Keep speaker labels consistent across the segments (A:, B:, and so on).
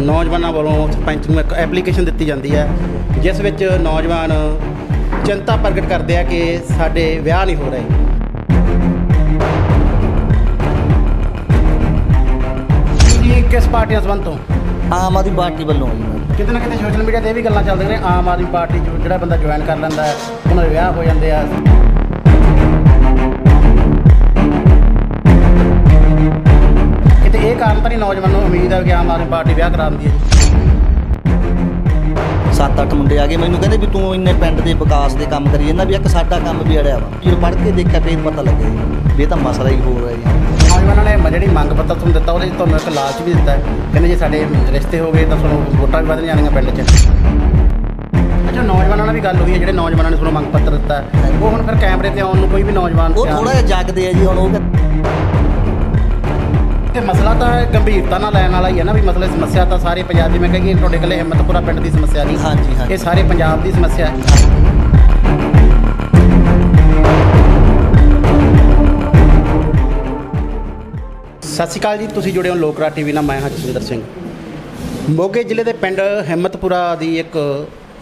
A: ਨੌਜਵਾਨਾਂ ਵੱਲੋਂ ਸਰਪੰਚ ਨੂੰ ਇੱਕ ਐਪਲੀਕੇਸ਼ਨ ਦਿੱਤੀ ਜਾਂਦੀ ਹੈ ਜਿਸ ਵਿੱਚ ਨੌਜਵਾਨ ਚਿੰਤਾ ਪ੍ਰਗਟ ਕਰਦੇ ਆ ਕਿ ਸਾਡੇ ਵਿਆਹ ਨਹੀਂ ਹੋ ਰਹੇ। ਤੁਸੀਂ ਕਿਸ ਪਾਰਟੀ ਨਾਲ ਸੰਬੰਧ ਤੋਂ?
B: ਆਮ ਆਦਮੀ ਪਾਰਟੀ ਵੱਲੋਂ ਜੀ।
A: ਕਿਤੇ ਨਾ ਕਿਤੇ ਸੋਸ਼ਲ ਮੀਡੀਆ ਤੇ ਇਹ ਵੀ ਗੱਲਾਂ ਚੱਲਦੀਆਂ ਨੇ ਆਮ ਆਦਮੀ ਪਾਰਟੀ 'ਚ ਜਿਹੜਾ ਬੰਦਾ ਜੁਆਇਨ ਕਰ ਲੈਂਦਾ ਹੈ ਉਹਨਾਂ ਦੇ ਵਿਆਹ ਹੋ ਜਾਂਦੇ ਆ। ਕਾਰਨ ਤਾਂ ਨਹੀਂ ਨੌਜਵਾਨ ਨੂੰ ਉਮੀਦ ਹੈ ਕਿ ਆਮ ਆਦਮੀ ਪਾਰਟੀ ਵਿਆਹ ਕਰਾ ਦਿੰਦੀ ਹੈ ਜੀ।
B: ਸੱਤ ਅੱਠ ਮੁੰਡੇ ਆ ਗਏ। ਮੈਨੂੰ ਕਹਿੰਦੇ ਵੀ ਤੂੰ ਇੰਨੇ ਪਿੰਡ ਦੇ ਵਿਕਾਸ ਦੇ ਕੰਮ ਕਰੀ ਜਾਂਦਾ ਵੀ ਇੱਕ ਸਾਡਾ ਕੰਮ ਵੀ ਅੜਿਆ ਵਾ। ਜਦੋਂ ਪੜ੍ਹ ਕੇ ਦੇਖਿਆ ਫੇਰ ਪਤਾ ਲੱਗਿਆ ਜੀ। ਵੀ ਇਹ ਤਾਂ ਮਸਲਾ ਹੀ ਹੋ ਰਿਹਾ ਜੀ।
A: ਨੌਜਵਾਨਾਂ ਨੇ ਜਿਹੜੀ ਮੰਗ ਪੱਤਰ ਤੁਹਾਨੂੰ ਦਿੱਤਾ ਉਹਦੇ 'ਚ ਤੁਹਾਨੂੰ ਇੱਕ ਲਾਲਚ ਵੀ ਦਿੱਤਾ ਹੈ। ਕਹਿੰਦੇ ਜੇ ਸਾਡੇ ਰਿਸ਼ਤੇ ਹੋ ਗਏ ਤਾਂ ਤੁਹਾਨੂੰ ਵੋਟਾਂ ਵੀ ਵੱਧ ਜਾਣਗੀਆਂ ਪਿੰਡ 'ਚ। ਅੱਛਾ ਨੌਜਵਾਨਾਂ ਨਾਲ ਵੀ ਗੱਲ ਹੋਈ ਹੈ ਜਿਹੜੇ ਨੌਜਵਾਨਾਂ ਨੇ ਤੁਹਾਨੂੰ ਮੰਗ ਪੱਤਰ ਦਿੱਤਾ ਹੈ, ਉਹ ਹੁਣ ਫਿਰ ਕੈਮਰੇ ਤੇ ਆਉਣ ਨੂੰ ਕੋਈ ਵੀ ਨੌਜਵਾਨ
B: ਉਹ ਥੋੜਾ ਜਿਹਾ ਜਾਗਦੇ ਆ ਜੀ ਹੁਣ ਉਹ
A: ਤੇ ਮਸਲਾ ਤਾਂ ਗੰਭੀਰਤਾ ਨਾਲ ਲੈਣ ਵਾਲਾ ਹੀ ਹੈ ਨਾ ਵੀ ਮਸਲੇ ਸਮੱਸਿਆ ਤਾਂ ਸਾਰੇ ਪੰਜਾਬ ਦੀ ਮੈਂ ਕਹਾਂਗੀ ਤੁਹਾਡੇ ਇਕੱਲੇ ਹਿੰਮਤਪੁਰਾ ਪਿੰਡ ਦੀ ਸਮੱਸਿਆ ਨਹੀਂ।
B: ਹਾਂਜੀ ਹਾਂਜੀ।
A: ਇਹ ਸਾਰੇ ਪੰਜਾਬ ਦੀ ਸਮੱਸਿਆ ਹੈ। ਸਤਿ ਸ਼੍ਰੀ ਅਕਾਲ ਜੀ ਤੁਸੀਂ ਜੁੜੇ ਹੋ ਲੋਕਰਾ ਟੀਵੀ ਨਾਲ ਮੈਂ ਹਾਂ ਜਸਵਿੰਦਰ ਸਿੰਘ। ਮੋਗੇ ਜ਼ਿਲ੍ਹੇ ਦੇ ਪਿੰਡ ਹਿੰਮਤਪੁਰਾ ਦੀ ਇੱਕ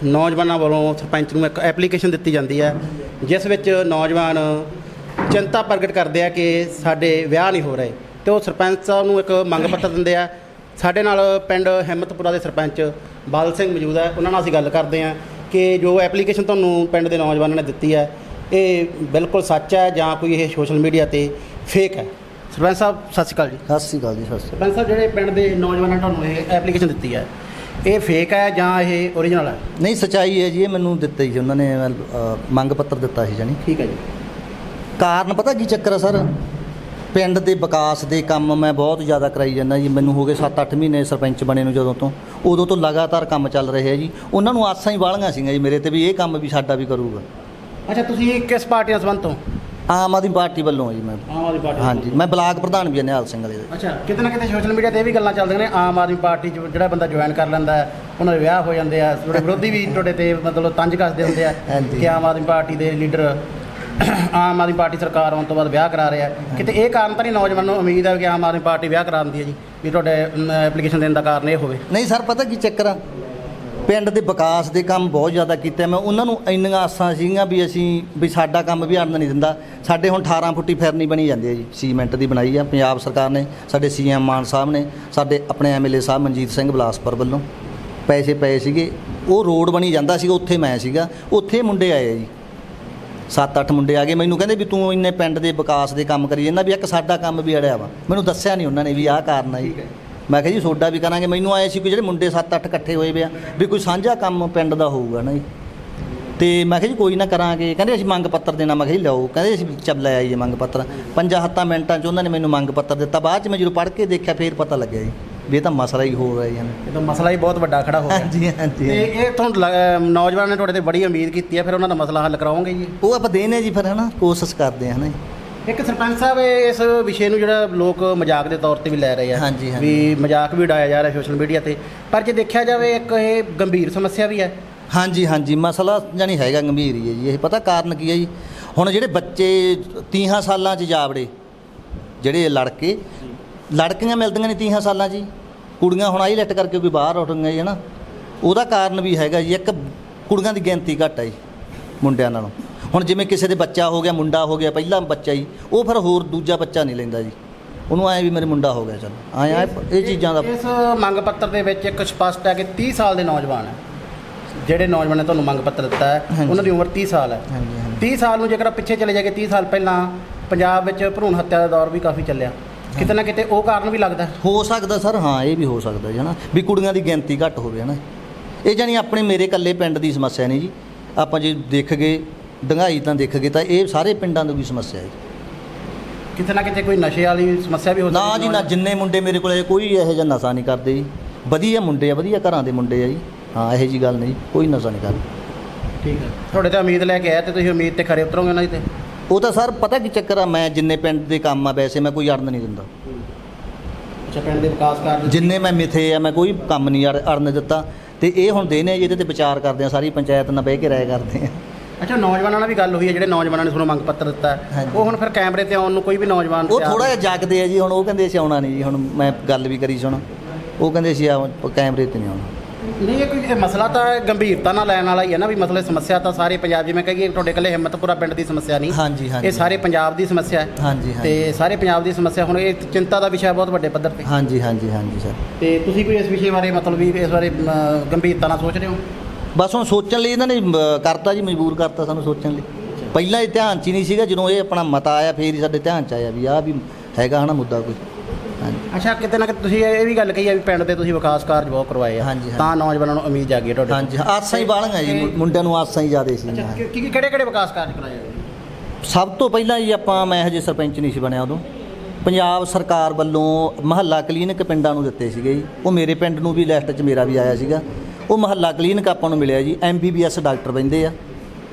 A: ਨੌਜਵਾਨਾਂ ਵੱਲੋਂ ਸਰਪੰਚ ਨੂੰ ਇੱਕ ਐਪਲੀਕੇਸ਼ਨ ਦਿੱਤੀ ਜਾਂਦੀ ਹੈ ਜਿਸ ਵਿੱਚ ਨੌਜਵਾਨ ਚਿੰਤਾ ਪ੍ਰਗਟ ਕਰਦੇ ਆ ਕਿ ਸਾਡੇ ਵਿਆਹ ਨਹੀਂ ਹੋ ਰਹੇ। ਤੇ ਉਹ ਸਰਪੰਚ ਸਾਹਿਬ ਨੂੰ ਇੱਕ ਮੰਗ ਪੱਤਰ ਦਿੰਦੇ ਆ। ਸਾਡੇ ਨਾਲ ਪਿੰਡ ਹਿੰਮਤਪੁਰਾ ਦੇ ਸਰਪੰਚ ਬਾਦਲ ਸਿੰਘ ਮੌਜੂਦ ਹੈ ਉਹਨਾਂ ਨਾਲ ਅਸੀਂ ਗੱਲ ਕਰਦੇ ਆ ਕਿ ਜੋ ਐਪਲੀਕੇਸ਼ਨ ਤੁਹਾਨੂੰ ਪਿੰਡ ਦੇ ਨੌਜਵਾਨਾਂ ਨੇ ਦਿੱਤੀ ਹੈ ਇਹ ਬਿਲਕੁਲ ਸੱਚ ਹੈ ਜਾਂ ਕੋਈ ਇਹ ਸੋਸ਼ਲ ਮੀਡੀਆ ਤੇ ਫੇਕ ਹੈ ਸਰਪੰਚ ਸਾਹਿਬ ਸਤਿ ਸ਼੍ਰੀ ਅਕਾਲ ਜੀ।
B: ਸਤਿ ਸ਼੍ਰੀ ਅਕਾਲ ਜੀ ਸਤਿ ਸ਼੍ਰੀ
A: ਸਰਪੰਚ ਸਾਹਿਬ ਜਿਹੜੇ ਪਿੰਡ ਦੇ ਨੌਜਵਾਨਾਂ ਨੇ ਤੁਹਾਨੂੰ ਇਹ ਐਪਲੀਕੇਸ਼ਨ ਦਿੱਤੀ ਹੈ ਇਹ ਫੇਕ ਹੈ ਜਾਂ ਇਹ ਓਰੀਜਨਲ ਹੈ
B: ਅਕਾਲ ਨਹੀਂ ਸਚਾਈ ਹੈ ਜੀ ਇਹ ਮੈਨੂੰ ਦਿੱਤਾ ਸੀ। ਉਹਨਾਂ ਨੇ ਮੰਗ ਪੱਤਰ ਦਿੱਤਾ ਸੀ ਜਾਨੀ
A: ਠੀਕ ਹੈ ਜੀ।
B: ਕਾਰਨ ਪਤਾ ਕੀ ਚੱਕਰ ਆ ਸਰ? ਪਿੰਡ ਦੇ ਵਿਕਾਸ ਦੇ ਕੰਮ ਮੈਂ ਬਹੁਤ ਜ਼ਿਆਦਾ ਕਰਾਈ ਜਾਂਦਾ ਜੀ। ਮੈਨੂੰ ਹੋ ਗਏ 7-8 ਮਹੀਨੇ ਸਰਪੰਚ ਬਣੇ ਨੂੰ ਜਦੋਂ ਤੋਂ। ਉਦੋਂ ਤੋਂ ਲਗਾਤਾਰ ਕੰਮ ਚੱਲ ਰਿਹਾ ਜੀ। ਉਹਨਾਂ ਨੂੰ ਆਸਾਂ ਹੀ ਵਾਲੀਆਂ ਸੀਗੀਆਂ ਜੀ ਮੇਰੇ ਤੇ ਵੀ। ਇਹ ਕੰਮ ਵੀ ਸਾਡਾ ਵੀ ਕਰੂਗਾ।
A: ਅੱਛਾ ਤੁਸੀਂ ਕਿਸ ਪਾਰਟੀ ਨਾਲ ਸੰਬੰਧ ਤੋਂ?
B: ਆਮ ਆਦਮੀ ਪਾਰਟੀ ਵੱਲੋਂ ਜੀ ਮੈਂ।
A: ਆਮ ਆਦਮੀ ਪਾਰਟੀ
B: ਹਾਂਜੀ ਮੈਂ ਬਲਾਕ ਪ੍ਰਧਾਨ ਵੀ ਹਾਂ ਨਿਹਾਲ ਸਿੰਘ ਵਾਲੇ ਦੇ।
A: ਅੱਛਾ ਕਿਤੇ ਨਾ ਕਿਤੇ ਸੋਸ਼ਲ ਮੀਡੀਆ ਤੇ ਇਹ ਵੀ ਗੱਲਾਂ ਚੱਲਦੀਆਂ ਨੇ। ਆਮ ਆਦਮੀ ਪਾਰਟੀ 'ਚ ਜਿਹੜਾ ਬੰਦਾ ਜੁਆਇਨ ਕਰ ਲੈਂਦਾ ਉਹਨਾਂ ਦੇ ਵਿਆਹ ਹੋ ਜਾਂਦੇ ਆ। ਤੁਹਾਡੇ ਵਿਰੋਧੀ ਵੀ ਤੁਹਾਡੇ ਤੇ ਮਤਲਬ ਤੰਜ ਕੱਸਦੇ ਹੁੰਦੇ ਆ। ਕਿ ਆਮ ਆਦਮੀ ਪਾਰਟੀ ਦੇ ਲੀਡਰ ਆਮ ਆਦਮੀ ਪਾਰਟੀ ਸਰਕਾਰ ਆਉਣ ਤੋਂ ਬਾਅਦ ਵਿਆਹ ਕਰਾ ਰਿਹਾ ਕਿਤੇ ਇਹ ਕਾਰਨ ਤਾਂ ਨਹੀਂ ਨੌਜਵਾਨ ਨੂੰ ਉਮੀਦ ਹੈ ਕਿ ਆਮ ਆਦਮੀ ਪਾਰਟੀ ਵਿਆਹ ਕਰਾਉਂਦੀ ਹੈ ਜੀ, ਵੀ ਤੁਹਾਡੇ ਐਪਲੀਕੇਸ਼ਨ ਦੇਣ ਦਾ ਕਾਰਨ ਇਹ ਹੋਵੇ।
B: ਨਹੀਂ ਸਰ, ਪਤਾ ਕੀ ਚੱਕਰ ਆ? ਪਿੰਡ ਦੇ ਵਿਕਾਸ ਦੇ ਕੰਮ ਬਹੁਤ ਜ਼ਿਆਦਾ ਕੀਤੇ ਮੈਂ ਉਹਨਾਂ ਨੂੰ ਇੰਨੀਆਂ ਆਸਾਂ ਸੀਗੀਆਂ ਵੀ ਅਸੀਂ, ਵੀ ਸਾਡਾ ਕੰਮ ਵੀ ਅੜਨ ਨਹੀਂ ਦਿੰਦਾ। ਸਾਡੇ ਹੁਣ 18 ਫੁੱਟੀ ਫੈਰਨੀ ਬਣੀ ਜਾਂਦੀ ਹੈ ਜੀ। ਸੀਮੈਂਟ ਦੀ ਬਣਾਈ ਆ। ਪੰਜਾਬ ਸਰਕਾਰ ਨੇ, ਸਾਡੇ ਸੀਐਮ ਮਾਨ ਸਾਹਿਬ ਨੇ, ਸਾਡੇ ਆਪਣੇ ਐਮਐਲਏ ਸਾਹਿਬ ਮਨਜੀਤ ਸਿੰਘ ਬਲਾਸਪੁਰ ਵੱਲੋਂ ਪੈਸੇ ਪਏ ਸੀਗੇ। ਉਹ ਰੋਡ ਬਣੀ ਜਾਂਦਾ ਸੀਗਾ, ਉੱਥੇ ਮੈਂ ਸੀਗਾ। ਉੱਥੇ ਮੁੰਡੇ ਆਏ ਜੀ। ਸੱਤ ਅੱਠ ਮੁੰਡੇ ਆ ਗਏ ਮੈਨੂੰ ਕਹਿੰਦੇ ਵੀ ਤੂੰ ਇੰਨੇ ਪਿੰਡ ਦੇ ਵਿਕਾਸ ਦੇ ਕੰਮ ਕਰੀ ਜਾਂਦਾ ਵੀ ਇੱਕ ਸਾਡਾ ਕੰਮ ਵੀ ਅੜਿਆ ਵਾ। ਮੈਨੂੰ ਦੱਸਿਆ ਨਹੀਂ ਉਹਨਾਂ ਨੇ ਵੀ ਆਹ ਕਾਰਨ ਆ ਜੀ। ਮੈਂ ਕਿਹਾ ਜੀ ਸੋਡਾ ਵੀ ਕਰਾਂਗੇ। ਮੈਨੂੰ ਆਏ ਸੀ ਕਿ ਜਿਹੜੇ ਮੁੰਡੇ ਸੱਤ ਅੱਠ ਇਕੱਠੇ ਹੋਏ ਵੇ ਆ ਵੀ ਕੋਈ ਸਾਂਝਾ ਕੰਮ ਪਿੰਡ ਦਾ ਹੋਊਗਾ ਨਾ ਜੀ। ਤੇ ਮੈਂ ਕਿਹਾ ਜੀ ਕੋਈ ਨਾ ਕਰਾਂਗੇ। ਕਹਿੰਦੇ ਅਸੀਂ ਮੰਗ ਪੱਤਰ ਦੇਣਾ। ਮੈਂ ਕਿਹਾ ਜੀ ਲਿਆਓ ਕਹਿੰਦੇ ਅਸੀਂ ਚੱਲ ਲੈ ਆਈਏ ਮੰਗ ਪੱਤਰ। ਪੰਜਾਂ ਹੱਤਾਂ ਮਿੰਟਾਂ 'ਚ ਉਹਨਾਂ ਨੇ ਮੈਨੂੰ ਮੰਗ ਪੱਤਰ ਦਿੱਤਾ। ਬਾਅਦ 'ਚ ਮੈਂ ਜਦੋਂ ਪੜ੍ਹ ਕੇ ਦੇਖਿਆ ਫੇਰ ਪਤਾ ਲੱਗਿਆ ਜੀ। ਵੀ ਇਹ ਤਾਂ ਮਸਲਾ ਹੀ ਹੋ ਰਿਹਾ ਜੀ
A: ਇਹ ਤਾਂ ਮਸਲਾ ਹੀ ਬਹੁਤ ਵੱਡਾ ਖੜਾ ਹੋ ਗਿਆ।
B: ਹਾਂਜੀ
A: ਤੇ
B: ਹਾਂਜੀ।
A: ਇਹ ਤੁਹਾਨੂੰ ਨੌਜਵਾਨਾਂ ਨੇ ਤੁਹਾਡੇ ਤੇ ਬੜੀ ਉਮੀਦ ਕੀਤੀ ਹੈ ਫਿਰ ਉਹਨਾਂ ਦਾ ਮਸਲਾ ਹੱਲ ਕਰਾਓਗੇ ਜੀ?
B: ਉਹ ਆਪਾਂ ਦੇਨੇ ਜੀ ਫਿਰ ਹਨਾ? ਕੋਸ਼ਿਸ਼ ਕਰਦੇ ਹਾਂ ਹਨਾ ਜੀ।
A: ਇੱਕ ਸਰਪੰਚ ਸਾਹਿਬ ਇਹ ਇਸ ਵਿਸ਼ੇ ਨੂੰ ਜਿਹੜਾ ਲੋਕ ਮਜ਼ਾਕ ਦੇ ਤੌਰ ਤੇ ਵੀ ਲੈ ਰਹੇ ਆ
B: ਹਾਂਜੀ, ਹਾਂਜੀ।
A: ਵੀ ਮਜ਼ਾਕ ਵੀ ਉਡਾਇਆ ਜਾ ਰਿਹਾ ਸੋਸ਼ਲ ਮੀਡੀਆ ਤੇ। ਪਰ ਜੇ ਦੇਖਿਆ ਜਾਵੇ ਇੱਕ ਇਹ ਗੰਭੀਰ ਸਮੱਸਿਆ ਵੀ ਹੈ।
B: ਹਾਂਜੀ ਹਾਂਜੀ। ਮਸਲਾ ਜਾਨੀ ਹੈਗਾ ਗੰਭੀਰ ਹੀ ਹੈ ਜੀ। ਇਹ ਪਤਾ ਕਾਰਨ ਕੀ ਹੈ ਜੀ? ਹੁਣ ਜਿਹੜੇ ਬੱਚੇ 30 ਸਾਲਾਂ 'ਚ ਜਾਵੜੇ ਜਿਹੜੇ ਲੜਕੇ ਲੜਕੀਆਂ ਮਿਲਦੀਆਂ ਨੇ 30 ਸਾਲਾਂ 'ਚ ਜੀ। ਕੁੜੀਆਂ ਹੁਣ ਆਈਲੈਟ ਕਰਕੇ ਕੋਈ ਬਾਹਰ ਉੱਠ ਗਈਆਂ ਜੀ ਹਨਾ ਉਹਦਾ ਕਾਰਨ ਵੀ ਹੈਗਾ ਜੀ ਇੱਕ ਕੁੜੀਆਂ ਦੀ ਗਿਣਤੀ ਘੱਟ ਹੈ ਜੀ ਮੁੰਡਿਆਂ ਨਾਲੋਂ। ਹੁਣ ਜਿਵੇਂ ਕਿਸੇ ਦੇ ਬੱਚਾ ਹੋ ਗਿਆ ਮੁੰਡਾ ਹੋ ਗਿਆ ਪਹਿਲਾ ਬੱਚਾ ਜੀ ਉਹ ਫਿਰ ਹੋਰ ਦੂਜਾ ਬੱਚਾ ਨਹੀਂ ਲੈਂਦਾ ਜੀ। ਉਹਨੂੰ ਐ ਵੀ ਮੇਰੇ ਮੁੰਡਾ ਹੋ ਗਿਆ ਚਲ। ਆਏ ਇਹ ਚੀਜ਼ਾਂ ਦਾ
A: ਇਸ ਮੰਗ ਪੱਤਰ ਦੇ ਵਿੱਚ ਇੱਕ ਸਪਸ਼ਟ ਹੈ ਕਿ 30 ਸਾਲ ਦੇ ਨੌਜਵਾਨ ਹੈ। ਜਿਹੜੇ ਨੌਜਵਾਨ ਨੇ ਤੁਹਾਨੂੰ ਮੰਗ ਪੱਤਰ ਦਿੱਤਾ ਹੈ। ਉਹਨਾਂ ਦੀ ਉਮਰ 30 ਸਾਲ ਹੈ।
B: ਹਾਂਜੀ ਹਾਂਜੀ।
A: 30 ਸਾਲ ਨੂੰ ਜੇਕਰ ਪਿੱਛੇ ਚਲੇ ਜਾਗੇ 30 ਸਾਲ ਪਹਿਲਾਂ ਪੰਜਾਬ ਵਿੱਚ ਭਰੂਣ ਹੱਤਿਆ ਦਾ ਦੌਰ ਵੀ ਕਾਫੀ ਚੱਲਿਆ। ਕਿਤੇ ਨਾ ਕਿਤੇ ਉਹ ਕਾਰਨ ਵੀ ਲੱਗਦਾ। ਹੈ।
B: ਹੋ ਸਕਦਾ ਸਰ ਹਾਂ ਇਹ ਵੀ ਹੋ ਸਕਦਾ ਜੀ ਹਨਾ। ਵੀ ਕੁੜੀਆਂ ਦੀ ਗਿਣਤੀ ਘੱਟ ਹੋਵੇ ਹਨਾ। ਇਹ ਜਾਨੀ ਆਪਣੇ ਮੇਰੇ ਇਕੱਲੇ ਪਿੰਡ ਦੀ ਸਮੱਸਿਆ ਨਹੀਂ ਜੀ। ਆਪਾਂ ਜੇ ਦੇਖ ਗਏ ਡੰਗਾਈ ਤਾਂ ਦੇਖ ਗਏ ਤਾਂ ਇਹ ਸਾਰੇ ਪਿੰਡਾਂ ਦੀ ਸਮੱਸਿਆ ਹੈ।
A: ਕਿਤੇ ਨਾ ਕਿਤੇ ਕੋਈ ਨਸ਼ੇ ਵਾਲੀ ਸਮੱਸਿਆ ਵੀ ਹੋ
B: ਨਾ
A: ਸਕਦੀ
B: ਜੀ ਨਾ ਜਿੰਨੇ ਮੁੰਡੇ ਮੇਰੇ ਕੋਲੇ ਕੋਈ ਇਹੋ ਜਿਹਾ ਨਸ਼ਾ ਨਹੀਂ ਕਰਦੇ ਜੀ। ਵਧੀਆ ਮੁੰਡੇ ਆ ਵਧੀਆ ਘਰਾਂ ਦੇ ਮੁੰਡੇ ਆ ਜੀ। ਹਾਂ ਇਹੋ ਜੀ ਗੱਲ ਨਹੀਂ ਕੋਈ ਨਸ਼ਾ ਨਹੀਂ ਕਰਦੇ।
A: ਠੀਕ ਹੈ। ਤੁਹਾਡੇ ਤੇ ਉਮੀਦ ਲੈ ਕੇ ਆਇਆ ਤੇ ਤੁਸੀਂ ਉਮੀਦ ਤੇ ਖਰੇ ਉਤਰੋਗੇ ਉਹਨਾਂ ਦੀ ਤੇ।
B: ਉਹ ਤਾਂ ਸਰ ਪਤਾ ਕੀ ਚੱਕਰ ਆ ਮੈਂ ਜਿੰਨੇ ਪਿੰਡ ਦੇ ਕੰਮ ਆ ਵੈਸੇ ਮੈਂ ਕੋਈ ਅੜਨ ਨਹੀਂ ਦਿੰਦਾ।
A: ਅੱਛਾ ਪਿੰਡ ਦੇ ਵਿਕਾਸ ਕਾਰਜ
B: ਜਿੰਨੇ ਮੈਂ ਮਿੱਥੇ ਆ ਮੈਂ ਕੋਈ ਕੰਮ ਨਹੀਂ ਅੜ- ਅੜਨ ਦਿੱਤਾ। ਤੇ ਇਹ ਹੁਣ ਦੇਨੇ ਆ ਜੀ, ਇਹਦੇ ਤੇ ਵਿਚਾਰ ਕਰਦੇ ਆ ਸਾਰੀ ਪੰਚਾਇਤ ਨਾਲ ਬਹਿ ਕੇ ਰਾਏ ਕਰਦੇ ਆ।
A: ਅੱਛਾ ਨੌਜਵਾਨਾਂ ਨਾਲ ਵੀ ਗੱਲ ਹੋਈ ਹੈ ਜਿਹੜੇ ਨੌਜਵਾਨਾਂ ਨੇ ਤੁਹਾਨੂੰ ਮੰਗ ਪੱਤਰ ਦਿੱਤਾ ਹੈ।
B: ਹਾਂਜੀ।
A: ਉਹ ਹੁਣ ਫਿਰ ਕੈਮਰੇ ਤੇ ਆਉਣ ਨੂੰ ਕੋਈ ਵੀ ਨੌਜਵਾਨ
B: ਉਹ
A: ਤਿਆਰ
B: ਥੋੜਾ ਜਿਹਾ ਜਾਗਦੇ ਆ ਜੀ ਹੁਣ ਉਹ ਕਹਿੰਦੇ ਅਸੀਂ ਆਉਣਾ ਨਹੀਂ ਜੀ ਹੁਣ ਮੈਂ ਗੱਲ ਵੀ ਕਰੀ ਸੁਣ ਉਹ ਕਹਿੰਦੇ ਸੀ ਆ ਕੈਮਰੇ ਤੇ ਨਹੀਂ ਆਉਣਾ।
A: ਨਹੀਂ ਇਹ ਕੋਈ ਇਹ ਮਸਲਾ ਤਾਂ ਗੰਭੀਰਤਾ ਨਾਲ ਲੈਣ ਵਾਲਾ ਹੀ ਹੈ ਨਾ ਵੀ ਮਸਲੇ ਸਮੱਸਿਆ ਤਾਂ ਸਾਰੇ ਪੰਜਾਬ ਜਿਵੇਂ ਕਹੀਏ ਤੁਹਾਡੇ ਇਕੱਲੇ ਹਿੰਮਤਪੁਰਾ ਪਿੰਡ ਦੀ ਸਮੱਸਿਆ ਨਹੀਂ।
B: ਹਾਂਜੀ ਹਾਂਜੀ।
A: ਇਹ ਸਾਰੇ ਪੰਜਾਬ ਦੀ ਸਮੱਸਿਆ ਹੈ।
B: ਹਾਂਜੀ ਹਾਂਜੀ।
A: ਤੇ ਸਾਰੇ ਪੰਜਾਬ ਦੀ ਸਮੱਸਿਆ ਹੁਣ ਇਹ ਚਿੰਤਾ ਦਾ ਵਿਸ਼ਾ ਬਹੁਤ ਵੱਡੇ ਪੱਧਰ ਤੇ।
B: ਹਾਂਜੀ ਹਾਂਜੀ ਹਾਂਜੀ ਸਰ।
A: ਤੇ ਤੁਸੀਂ ਕੋਈ ਇਸ ਵਿਸ਼ੇ ਬਾਰੇ ਮਤਲਬ ਵੀ ਇਸ ਬਾਰੇ ਅਮ, ਗੰਭੀਰਤਾ ਨਾਲ ਸੋਚ ਰਹੇ ਹੋ?
B: ਬਸ ਹੁਣ ਸੋਚਣ ਲਈ ਇਹਨਾਂ ਨੇ ਅਮ, ਕਰਤਾ ਜੀ ਮਜਬੂਰ ਕਰਤਾ ਸਾਨੂੰ ਸੋਚਣ ਲਈ। ਪਹਿਲਾਂ ਇਹ ਧਿਆਨ 'ਚ ਹੀ ਨਹੀਂ ਸੀਗਾ ਜਦੋਂ ਇਹ ਆਪਣਾ ਮਤਾ ਆਇਆ ਫੇਰ ਹੀ ਸਾਡੇ ਧਿਆਨ 'ਚ ਆਇਆ ਵੀ ਆਹ ਵੀ ਹੈਗਾ ਹਨਾ ਮੁੱਦਾ ਕੋਈ। ਹਾਂਜੀ।
A: ਅੱਛਾ ਕਿਤੇ ਨਾ ਕਿਤੇ ਤੁਸੀਂ ਇਹ ਵੀ ਗੱਲ ਕਹੀ ਆ ਵੀ ਪਿੰਡ ਦੇ ਤੁਸੀਂ ਵਿਕਾਸ ਕਾਰਜ ਬਹੁਤ ਕਰਵਾਏ ਆ।
B: ਹਾਂਜੀ, ਹਾਂਜੀ।
A: ਤਾਂ ਨੌਜਵਾਨਾਂ ਨੂੰ ਉਮੀਦ ਜਾਗੀ ਹੈ ਤੁਹਾਡੇ ਤੋਂ।
B: ਹਾਂਜੀ ਆਸਾਂ ਹੀ ਬਾਲੀਆਂ ਜੀ ਮੁੰ- ਮੁੰਡਿਆਂ ਨੂੰ ਆਸਾਂ ਹੀ ਜ਼ਿਆਦੇ ਸੀ।
A: ਅੱਛਾ ਕਿ ਕਿਹੜੇ ਕਿਹੜੇ ਵਿਕਾਸ ਕਾਰਜ ਕਰਾਏ ਆ?
B: ਸਭ ਤੋਂ ਪਹਿਲਾਂ ਜੀ ਆਪਾਂ ਮੈਂ ਹਜੇ ਸਰਪੰਚ ਨਹੀਂ ਸੀ ਬਣਿਆ ਉਦੋਂ। ਪੰਜਾਬ ਸਰਕਾਰ ਵੱਲੋਂ ਮਹੱਲਾ ਕਲੀਨਿਕ ਪਿੰਡਾਂ ਨੂੰ ਦਿੱਤੇ ਸੀਗੇ ਜੀ। ਉਹ ਮੇਰੇ ਪਿੰਡ ਨੂੰ ਵੀ ਲਿਸਟ 'ਚ ਮੇਰਾ ਵੀ ਆਇਆ ਸੀਗਾ। ਉਹ ਮਹੱਲਾ ਕਲੀਨਿਕ ਆਪਾਂ ਨੂੰ ਮਿਲਿਆ ਜੀ। ਐਮਬੀਬੀਐਸ ਡਾਕਟਰ ਬੰਦੇ ਆ।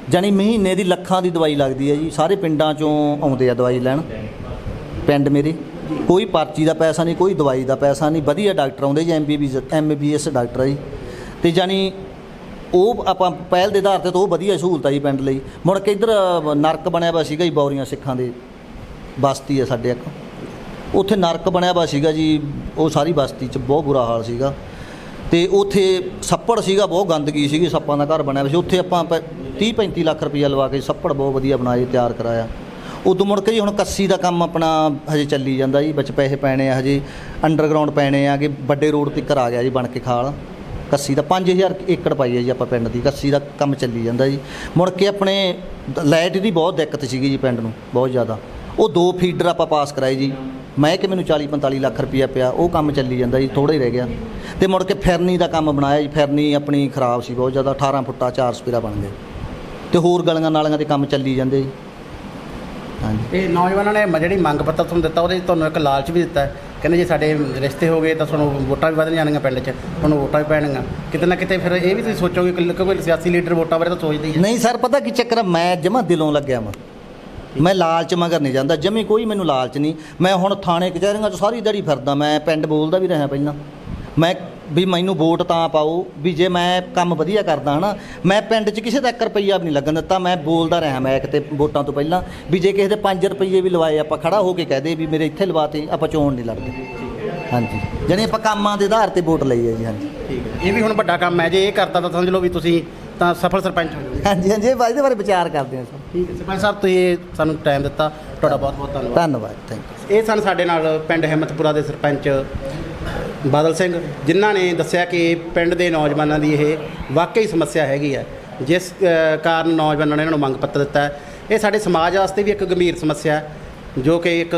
B: ਜਾਣੀ ਮਹੀਨੇ ਦੀ ਲੱਖਾਂ ਦੀ ਦਵਾਈ ਲੱਗਦੀ ਹੈ ਜੀ। ਸਾਰੇ ਪਿੰਡਾਂ 'ਚੋਂ ਆਉਂਦੇ ਆ ਦਵਾਈ ਲੈਣ। ਪਿੰਡ ਮੇਰੇ। ਕੋਈ ਪਰਚੀ ਦਾ ਪੈਸਾ ਨਹੀਂ, ਕੋਈ ਦਵਾਈ ਦਾ ਪੈਸਾ ਨਹੀਂ। ਵਧੀਆ ਡਾਕਟਰ ਆਉਂਦੇ ਜੀ ਐਮਬੀਬੀਐਸ ਐਮਬੀਬੀਐਸ ਡਾਕਟਰ ਆ ਜੀ। ਤੇ ਜਾਣੀ ਉਹ ਆਪਾਂ ਪਹਿਲ ਦੇ ਆਧਾਰ ਤੇ ਤਾਂ ਉਹ ਵਧੀਆ ਸਹੂਲਤ ਆ ਜੀ ਪਿੰਡ ਲਈ। ਮੁੜ ਕੇ ਇੱਧਰ ਨਰਕ ਬਣਿਆ ਵਾ ਸੀਗਾ ਜੀ ਬੌਰੀਆਂ ਸਿੱਖਾਂ ਦੇ। ਬਸਤੀ ਆ ਸਾਡੇ ਇੱਕ। ਉੱਥੇ ਨਰਕ ਬਣਿਆ ਵਾ ਸੀਗਾ ਜੀ, ਉਹ ਸਾਰੀ ਬਸਤੀ 'ਚ ਬਹੁਤ ਬੁਰਾ ਹਾਲ ਸੀਗਾ। ਤੇ ਉੱਥੇ ਸੱਪੜ ਸੀਗਾ, ਬਹੁਤ ਗੰਦਗੀ ਸੀਗੀ, ਸੱਪਾਂ ਦਾ ਘਰ ਬਣਿਆ ਹੋਇਆ ਸੀ। ਉੱਥੇ ਆਪਾਂ 30 35 ਲੱਖ ਰੁਪਈਆ ਲਵਾ ਕੇ ਸੱਪੜ ਬਹੁਤ ਵਧੀਆ ਬਣਾਏ, ਤਿਆਰ ਕਰਾਇਆ। ਉਦੋਂ ਮੁੜ ਕੇ ਜੀ ਹੁਣ ਕੱਸੀ ਦਾ ਕੰਮ ਆਪਣਾ ਹਜੇ ਚੱਲੀ ਜਾਂਦਾ ਜੀ, ਵਿੱਚ ਪੈਸੇ ਪੈਣੇ ਆ ਹਜੇ ਅੰਡਰਗਰਾਉਂਡ ਪੈਣੇ ਆ ਕਿ ਵੱਡੇ ਰੋਡ 'ਤੇ ਤੱਕ ਆ ਗਿਆ ਜੀ ਬਣ ਕੇ ਖਾਲ। ਕੱਸੀ ਦਾ 5000 ਏਕੜ ਪਾਈ ਹੈ ਜੀ ਆਪਾਂ ਪਿੰਡ ਦੀ, ਕੱਸੀ ਦਾ ਕੰਮ ਚੱਲੀ ਜਾਂਦਾ ਜੀ। ਮੁੜ ਕੇ ਆਪਣੇ ਲਾਈਟ ਦੀ ਬਹੁਤ ਦਿੱਕਤ ਸੀਗੀ ਜੀ ਪਿੰਡ ਨੂੰ, ਬਹੁਤ ਜ਼ਿਆਦਾ। ਉਹ ਦੋ ਫੀਡਰ ਆਪਾਂ ਪਾਸ ਕਰਾਏ ਜੀ। ਮੈਂ ਕਿ ਮੈਨੂੰ 40 45 ਲੱਖ ਰੁਪਇਆ ਪਿਆ, ਉਹ ਕੰਮ ਚੱਲੀ ਜਾਂਦਾ ਜੀ ਥੋੜਾ ਹੀ ਰਹਿ ਗਿਆ। ਤੇ ਮੁੜ ਕੇ ਫਿਰਨੀ ਦਾ ਕੰਮ ਬਣਾਇਆ ਜੀ, ਫਿਰਨੀ ਆਪਣੀ ਖਰਾਬ ਸੀ ਬਹੁਤ ਜ਼ਿਆਦਾ 18 ਫੁੱਟਾ 4 ਸਪੀਰਾ ਬਣ ਗਏ। ਤੇ ਹੋਰ ਗਲੀਆਂ ਨਾਲੀਆਂ ਦੇ ਕੰਮ ਚੱਲੀ ਜਾਂਦੇ ਜੀ। ਹਾਂਜੀ।
A: ਇਹ ਨੌਜਵਾਨਾਂ ਨੇ ਮ- ਜਿਹੜੀ ਮੰਗ ਪੱਤਰ ਤੁਹਾਨੂੰ ਦਿੱਤਾ ਉਹਦੇ 'ਚ ਤੁਹਾਨੂੰ ਇੱਕ ਲਾਲਚ ਵੀ ਦਿੱਤਾ ਹੈ। ਕਹਿੰਦੇ ਜੇ ਸਾਡੇ ਰਿਸ਼ਤੇ ਹੋ ਗਏ ਤਾਂ ਤੁਹਾਨੂੰ ਵੋਟਾਂ ਵੀ ਵਧਣ ਜਾਣਗੀਆਂ ਪਿੰਡ 'ਚ ਤੁਹਾਨੂੰ ਵੋਟਾਂ ਵੀ ਪੈਣਗੀਆਂ। ਕਿਤੇ ਨਾ ਕਿਤੇ ਫਿਰ ਇਹ ਵੀ ਤੁਸੀਂ ਸੋਚੋਗੇ ਕਿ ਕੋਈ ਸਿਆਸੀ ਲੀਡਰ ਵੋਟਾਂ ਬਾਰੇ ਤਾਂ ਸੋਚਦੇ ਹੀ ਹੈ।
B: ਨਹੀਂ ਸਰ ਪਤਾ ਕੀ ਚੱਕਰ ਆ? ਮੈਂ ਜਮਾ ਦਿਲੋਂ ਲੱਗਿਆ ਮੈਂ ਮੈਂ ਲਾਲਚ ਮਗਰ ਨਹੀਂ ਜਾਂਦਾ। ਜਮੀ ਕੋਈ ਮੈਨੂੰ ਲਾਲਚ ਨਹੀਂ। ਮੈਂ ਹੁਣ ਥਾਣੇ ਕਚਹਿਰੀਆਂ 'ਚ ਸਾਰੀ ਦਿਹਾੜੀ ਫਿਰਦਾ। ਮੈਂ ਪਿੰਡ ਬੋਲਦਾ ਵੀ ਰਿਹਾ ਪਹਿਲਾਂ। ਮੈਂ ਵੀ ਮੈਨੂੰ ਵੋਟ ਤਾਂ ਪਾਓ ਵੀ ਜੇ ਮੈਂ ਕੰਮ ਵਧੀਆ ਕਰਦਾ ਹਨਾ ਮੈਂ ਪਿੰਡ 'ਚ ਕਿਸੇ ਦਾ 1 ਰੁਪਈਆ ਵੀ ਨਹੀਂ ਲੱਗਣ ਦਿੱਤਾ ਮੈਂ ਬੋਲਦਾ ਰਿਹਾ ਮੈਂ ਕਿਤੇ ਵੋਟਾਂ ਤੋਂ ਪਹਿਲਾਂ ਵੀ ਜੇ ਕਿਸੇ ਦੇ 5 ਰੁਪਈਏ ਵੀ ਲਵਾਏ ਆਪਾਂ ਖੜਾ ਹੋ ਕੇ ਕਹਦੇ ਵੀ ਮੇਰੇ ਇੱਥੇ ਲਵਾਤੇ ਆਪਾਂ ਚੋਣ ਨਹੀਂ ਲੜਦੇ। ਹਾਂਜੀ ਜਾਣੀ ਆਪਾਂ ਕੰਮਾਂ ਦੇ ਆਧਾਰ ਤੇ ਵੋਟ ਲਈ ਹੈ ਜੀ ਹਾਂਜੀ।
A: ਠੀਕ ਹੈ। ਇਹ ਵੀ ਹੁਣ ਵੱਡਾ ਕੰਮ ਹੈ ਜੇ ਇਹ ਕਰਤਾ ਤਾਂ ਸਮਝ ਲਓ ਵੀ ਤੁਸੀਂ ਤਾਂ ਸਫਲ ਸਰਪੰਚ ਹੋ ਜਾਓਗੇ।
B: ਹਾਂਜੀ ਹਾਂਜੀ ਇਹ ਇਹਦੇ ਬਾਰੇ ਵਿਚਾਰ ਕਰਦੇ ਹਾਂ ਸਰ।
A: ਠੀਕ ਹੈ ਸਰਪੰਚ ਸਾਹਿਬ ਤੁਸੀਂ ਸਾਨੂੰ ਟਾਈਮ ਦਿੱਤਾ ਤੁਹਾਡਾ ਬਹੁਤ ਬਹੁਤ ਧੰਨਵਾਦ।
B: ਧੰਨਵਾਦ ਥੈਂਕ ਯੂ
A: ਇਹ ਸਨ ਸਾਡੇ ਨਾਲ ਪਿੰਡ ਹਿੰਮਤਪੁਰਾ ਦੇ ਸਰਪੰਚ ਬਾਦਲ ਸਿੰਘ, ਜਿਨ੍ਹਾਂ ਨੇ ਦੱਸਿਆ ਕਿ ਪਿੰਡ ਦੇ ਨੌਜਵਾਨਾਂ ਦੀ ਇਹ ਵਾਕਈ ਸਮੱਸਿਆ ਹੈਗੀ ਹੈ, ਜਿਸ ਕਾਰਨ ਨੌਜਵਾਨਾਂ ਨੇ ਇਹਨਾਂ ਨੂੰ ਮੰਗ ਪੱਤਰ ਦਿੱਤਾ ਹੈ। ਇਹ ਸਾਡੇ ਸਮਾਜ ਵਾਸਤੇ ਵੀ ਇੱਕ ਗੰਭੀਰ ਸਮੱਸਿਆ ਹੈ, ਜੋ ਕਿ ਇੱਕ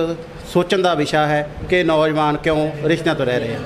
A: ਸੋਚਣ ਦਾ ਵਿਸ਼ਾ ਹੈ ਕਿ ਨੌਜਵਾਨ ਕਿਉਂ ਰਿਸ਼ਤਿਆਂ ਤੋਂ ਰਹਿ ਰਹੇ ਆ